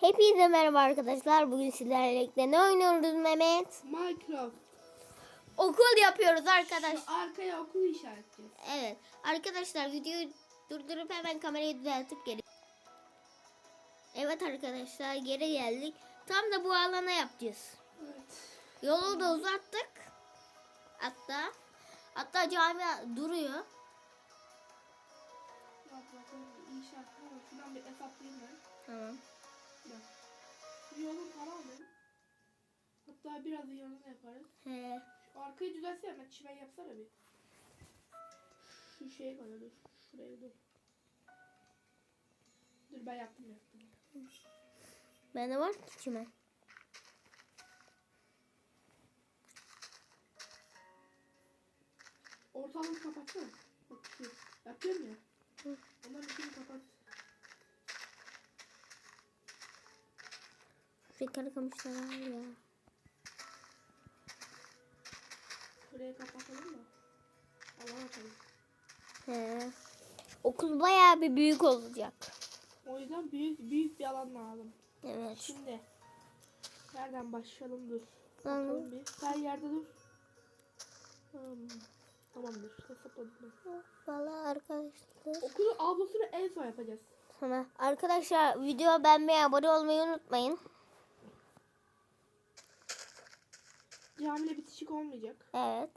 Hepinize merhaba arkadaşlar. Bugün sizlerle birlikte ne oynuyoruz Mehmet? Minecraft. Okul yapıyoruz arkadaş. Şu arkaya okul işareti. Evet. Arkadaşlar videoyu durdurup hemen kamerayı düzeltip geri. Evet arkadaşlar geri geldik. Tam da bu alana yapacağız. Evet. Yolu da uzattık. Hatta hatta cami duruyor. Bak bak inşaat. Şuradan bir hesaplayayım ben. Tamam. Bak. Yolun tamamı. Hatta biraz da yanına yaparız. He. Şu arkayı düzelsene ben çimen yapsana bir. Şu şeye koy dur. Şuraya dur. Dur ben yaptım yaptım. Bende var ki kime? Ortalığı kapatsana. Bak şu. Yapıyorum ya. Hı. Onların içini kapat. Şeker kamışlar var ya. Şuraya kapatalım da. Allah'a bakalım. He. Okul bayağı bir büyük olacak. O yüzden büyük büyük bir alan lazım. Evet. Şimdi nereden başlayalım dur. Bakalım bir. Sen yerde dur. Hmm, tamamdır. Hesapladım. Valla arkadaşlar. Okulun avlusunu en son yapacağız. Tamam. Arkadaşlar video beğenmeyi abone olmayı unutmayın. Camide bitişik olmayacak. Evet.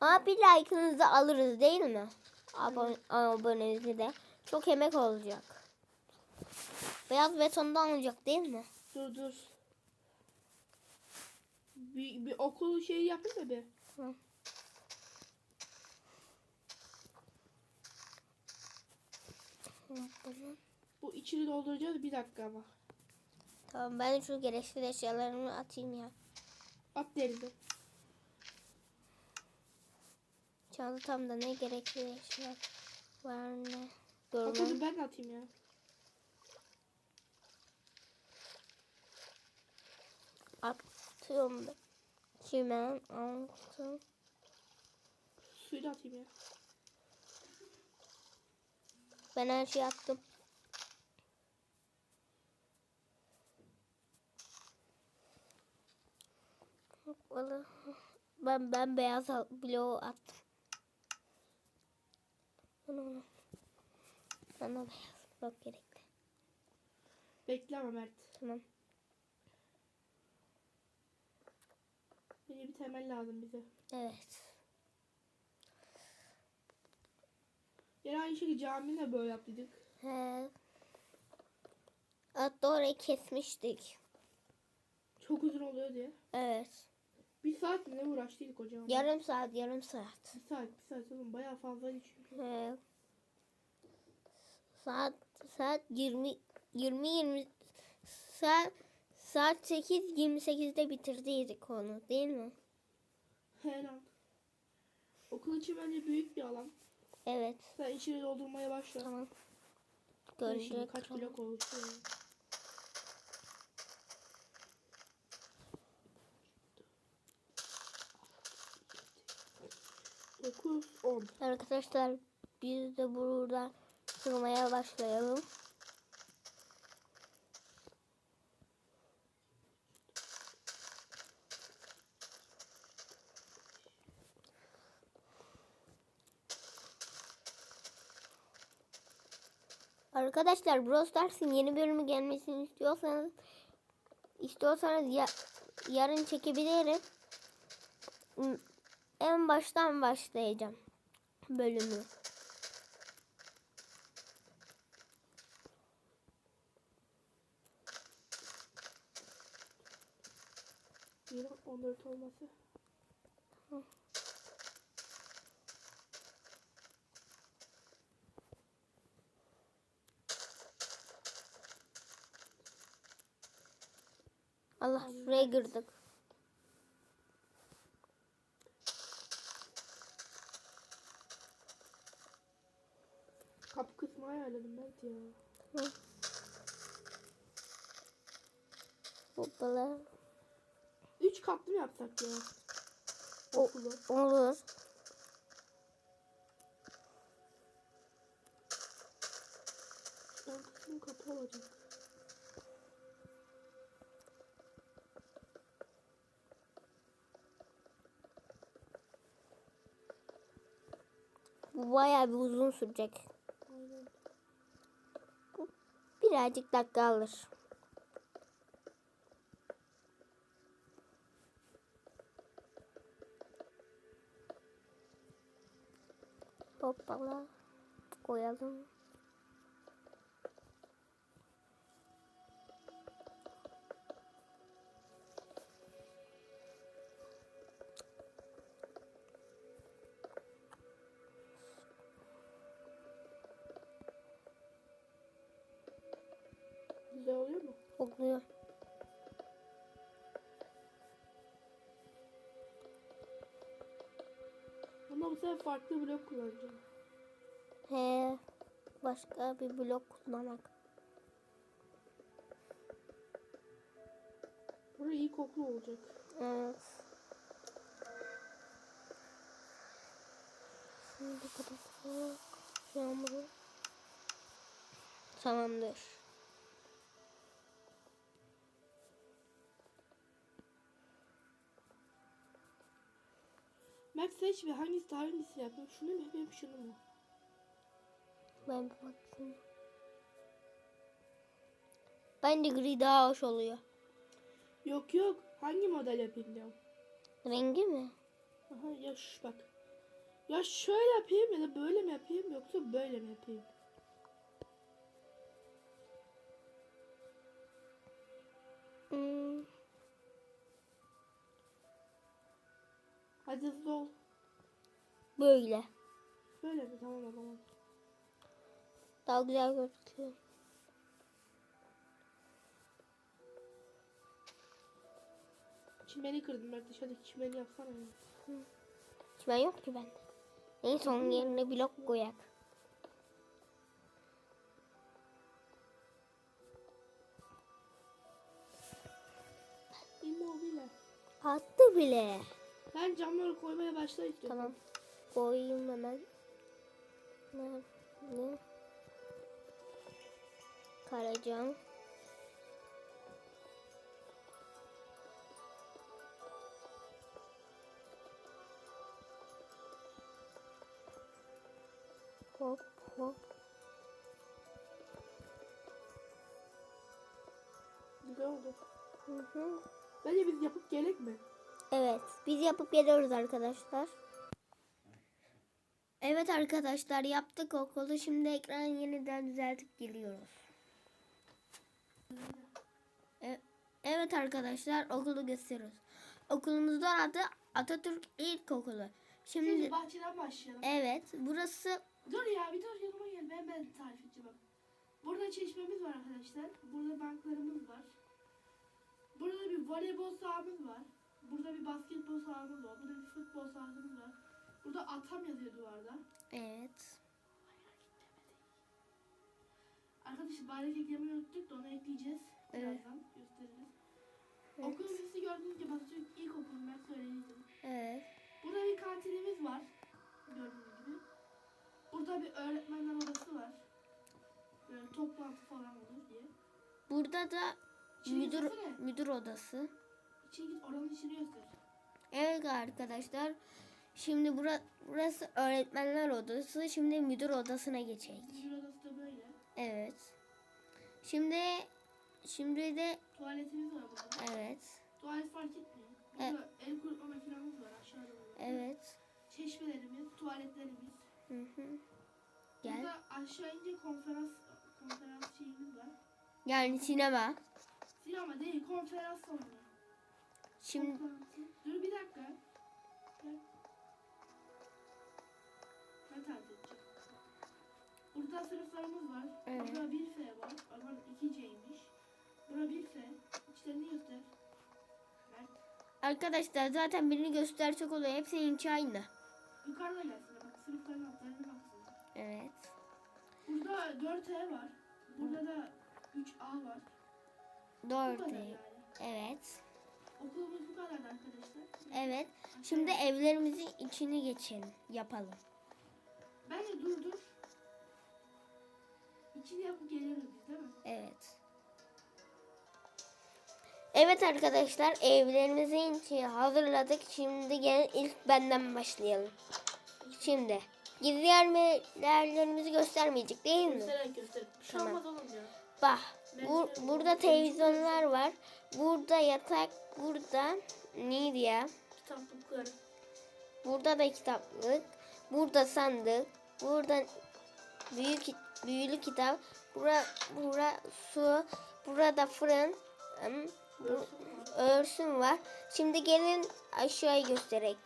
Ama bir like'ınızı alırız değil mi? Abone, abonenizi de. Çok emek olacak. Beyaz betondan olacak değil mi? Dur dur. Bir, bir okul şeyi yapayım da bir. Hı. Bu içini dolduracağız bir dakika ama. Tamam ben şu gereksiz eşyalarımı atayım ya. At derizi. Çantamda ne gerekli eşya var ne? At Durma. hadi ben atayım ya. Atıyorum ben. Çimen altı. Suyu da atayım ya. Ben her şeyi attım. Vallahi Ben ben beyaz bloğu attım. Bana bana. Bana beyaz blok gerekli. Bekle ama Mert. Tamam. Yeni bir temel lazım bize. Evet. Yine aynı şekilde camini de böyle yaptık. He. Hatta orayı kesmiştik. Çok uzun oluyor diye. Evet. Bir saat ne uğraştıydık hocam? Yarım saat, yarım saat. Bir saat, bir saat oğlum bayağı çünkü. He. Saat saat 20 20 20 saat saat 8 28'de bitirdiydik onu değil mi? Her an. Okul için bence büyük bir alan. Evet. Sen içini doldurmaya başla. Tamam. Görecek. kaç blok oluştu? 9, 10. Arkadaşlar biz de burada sığmaya başlayalım. Arkadaşlar Brawl Stars'ın yeni bölümü gelmesini istiyorsanız istiyorsanız ya, yarın çekebilirim. En baştan başlayacağım bölümü. Yine 14 olması. Allah şuraya girdik. Kapı kısmı ayarladım Mert ya. Hoppala. 3 katlı mı yapsak ya? O-. Olur. kapı olacak. Bu bayağı bir uzun sürecek. Birazcık dakika alır. Hoppala. Koyalım. Oluyor. Ama bu sefer farklı blok kullanacağım. He. Başka bir blok kullanak. Burası iyi koklu olacak. Evet. Şimdi kapatalım. Yağmuru. Tamamdır. Max seç ve hangisi hangisi yapayım? Şunu mu yapayım şunu mu? Ben bakayım. Bence gri daha hoş oluyor. Yok yok. Hangi model yapayım diyorum. Rengi mi? Aha ya şu bak. Ya şöyle yapayım ya da böyle mi yapayım yoksa böyle mi yapayım? Hmm, Hadi hızlı ol. böyle. Böyle mi? Tamam o zaman. Daha güzel gözüküyor. Çimeni kırdım ben dışarıdaki çimeni yapsana ya. Ben yok ki bende. En son yerine blok koyak. Attı bile. Ben camları koymaya başla istiyorum. Tamam. Koyayım hemen. Ne? Ne? Karacan. Hop hop. Güzel oldu. Hı hı. Bence biz yapıp gerek mi? Evet, biz yapıp geliyoruz arkadaşlar. Evet arkadaşlar yaptık okulu. Şimdi ekranı yeniden düzeltip geliyoruz. E- Evet arkadaşlar okulu gösteriyoruz. Okulumuzun adı Atatürk İlkokulu. Şimdi Şimdi bahçeden başlayalım. evet burası Dur ya bir dur yanıma gel ben ben tarif edeceğim. Burada çeşmemiz var arkadaşlar. Burada banklarımız var. Burada bir voleybol sahamız var. Burada bir basketbol sahamız var. Burada bir futbol sahamız var. Burada atam yazıyor duvarda. evet. Arkadaşlar bayrak eklemeyi unuttuk da onu ekleyeceğiz. Evet. Birazdan gösteririz. Evet. Okul ofisi gördüğünüz gibi Atatürk İlkokulu ben söyledim. Evet. Burada bir kantinimiz var. Gördüğünüz gibi. Burada bir öğretmenler odası var. Böyle toplantı falan olur diye. Burada da İçeri müdür müdür odası. İçeri git oranın içini göster. Evet arkadaşlar. Şimdi bura, burası öğretmenler odası. Şimdi müdür odasına geçelim. Müdür odası da böyle. Evet. Şimdi şimdi de Tuvaletimiz var burada. evet. Tuvalet fark etmiyor. Burada el kurutma makinamız var aşağıda. Evet. Çeşmelerimiz, tuvaletlerimiz. Hı hı. Gel. Burada aşağı ince konferans konferans şeyimiz var. Yani sinema. Sinema değil, konferans salonu. Şimdi. Dur bir dakika. Ben edeceğim. Burada sınıflarımız var. Evet. Burada bir F var. Aman 2C'ymiş. Burada bir F. İçlerini göster. Mert. arkadaşlar zaten birini göstersek oluyor. Hepsininki aynı. Yukarıda gelsin. Bak sınıfların altlarına baksın. Evet. Burada 4E var. Burada da 3A var. Bu Dört. kadar ev. yani. Evet. Okulumuz bu kadar arkadaşlar. Evet. Şimdi evlerimizin içini geçelim. Yapalım. Bence dur dur. İçini yapıp geliyoruz biz değil mi? Evet. Evet arkadaşlar evlerimizi için hazırladık. Şimdi gelin ilk benden başlayalım. Şimdi gizli yerlerimizi göstermeyecek değil mi? Göstererek göstererek. Bir şey Tamam. olmaz oğlum ya. Bak bu, burada televizyonlar var. Burada yatak, burada neydi ya? Kitaplıkları. Burada da kitaplık. Burada sandık. Burada büyük büyülü kitap. Bura, bura su. Burada fırın. Bu-. Örsün var. Şimdi gelin aşağıyı göstererek.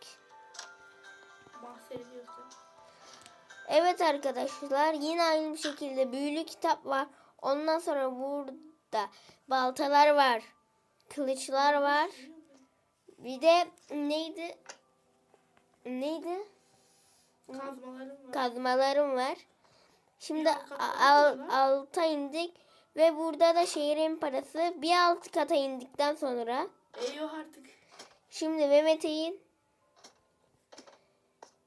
Göster. Evet arkadaşlar yine aynı şekilde büyülü kitap var. Ondan sonra burada baltalar var. Kılıçlar var. Bir de neydi? Neydi? Kazmalarım var. Kazmalarım var. Şimdi al, alta indik ve burada da şehrin parası bir alt kata indikten sonra Eyvah artık. şimdi Mehmet'e in.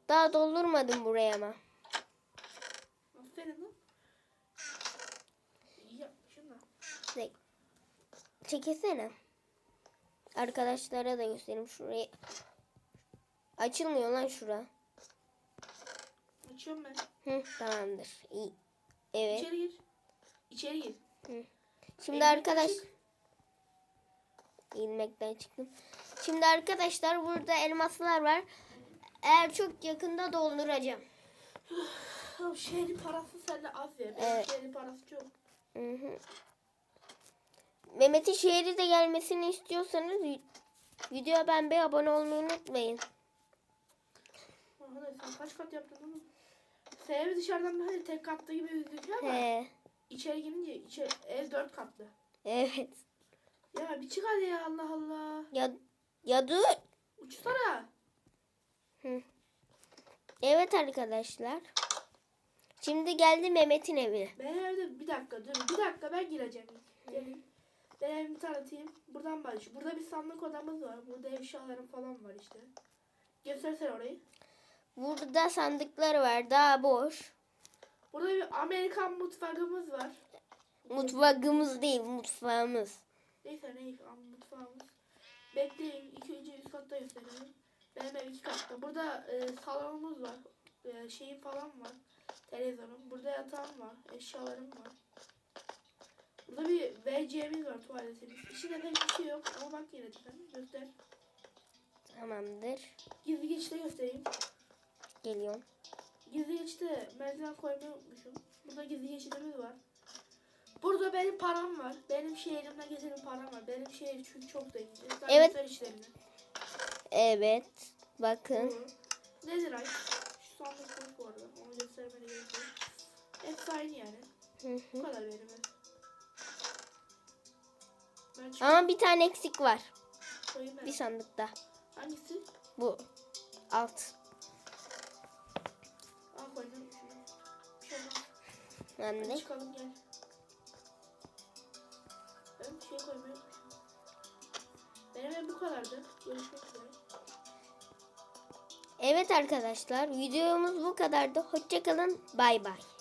Daha doldurmadım buraya ama. Aferin lan. İyi yapmışsın da. Çek- Çekesene. Arkadaşlara da göstereyim şurayı. Açılmıyor lan şura. Açıyorum ben. Hı, tamamdır. İyi. Evet. İçeri gir. İçeri gir. Şimdi Elini arkadaş açık. ilmekten çıktım. Şimdi arkadaşlar burada elmaslar var. Eğer çok yakında dolduracağım. Şehrin parası sende az ya. Benim Evet. şehrin parası çok. Hı hı. Mehmet'in şehri de gelmesini istiyorsanız vi- videoya ben bir abone olmayı unutmayın. Arkadaş sen kaç kat yaptın? Sen evi dışarıdan böyle tek katlı gibi gözüküyor ama He. içeri girince içeri, ev dört katlı. Evet. Ya bir çık hadi ya Allah Allah. Ya ya dur. Uçsana. Evet arkadaşlar. Şimdi geldi Mehmet'in evine. Benim evde bir dakika dur. Bir dakika ben gireceğim. Gelin. Ben evimi tanıtayım. Buradan başlıyor. Burada bir sandık odamız var. Burada eşyalarım falan var işte. Göstersene orayı. Burada sandıklar var. Daha boş. Burada bir Amerikan mutfağımız var. Mutfağımız değil, mutfağımız. Neyse ne mutfağımız. Bekleyin. ikinci üst katta göstereyim. Benim ev iki katta. Burada e, salonumuz var. E, şeyim falan var. Televizyonum. Burada yatağım var. Eşyalarım var. Burada bir WC'miz var tuvaletimiz. İçinde pek bir şey yok ama bak yine de göster. Tamamdır. Gizli geçişte göstereyim. Geliyorum. Gizli geçişte merdiven koymayı unutmuşum. Burada gizli geçidimiz var. Burada benim param var. Benim şehrimde gezerim param var. Benim şehir çünkü çok zengin. Sen Evet. işlerini. Evet. Bakın. Doğru. Nedir ay? Şu sandık bu arada. Onu göstermene gerek yok. Hepsi aynı yani. Hı Bu hı. kadar benim Ama bir tane eksik var. Bir sandıkta. Hangisi? Bu. Alt. Aa koydum şey. Ben de. çıkalım gel. Ben bir şey koymayı. Benim ev bu kadardı. Görüşmek üzere. Evet arkadaşlar videomuz bu kadardı. Hoşçakalın. Bay bay.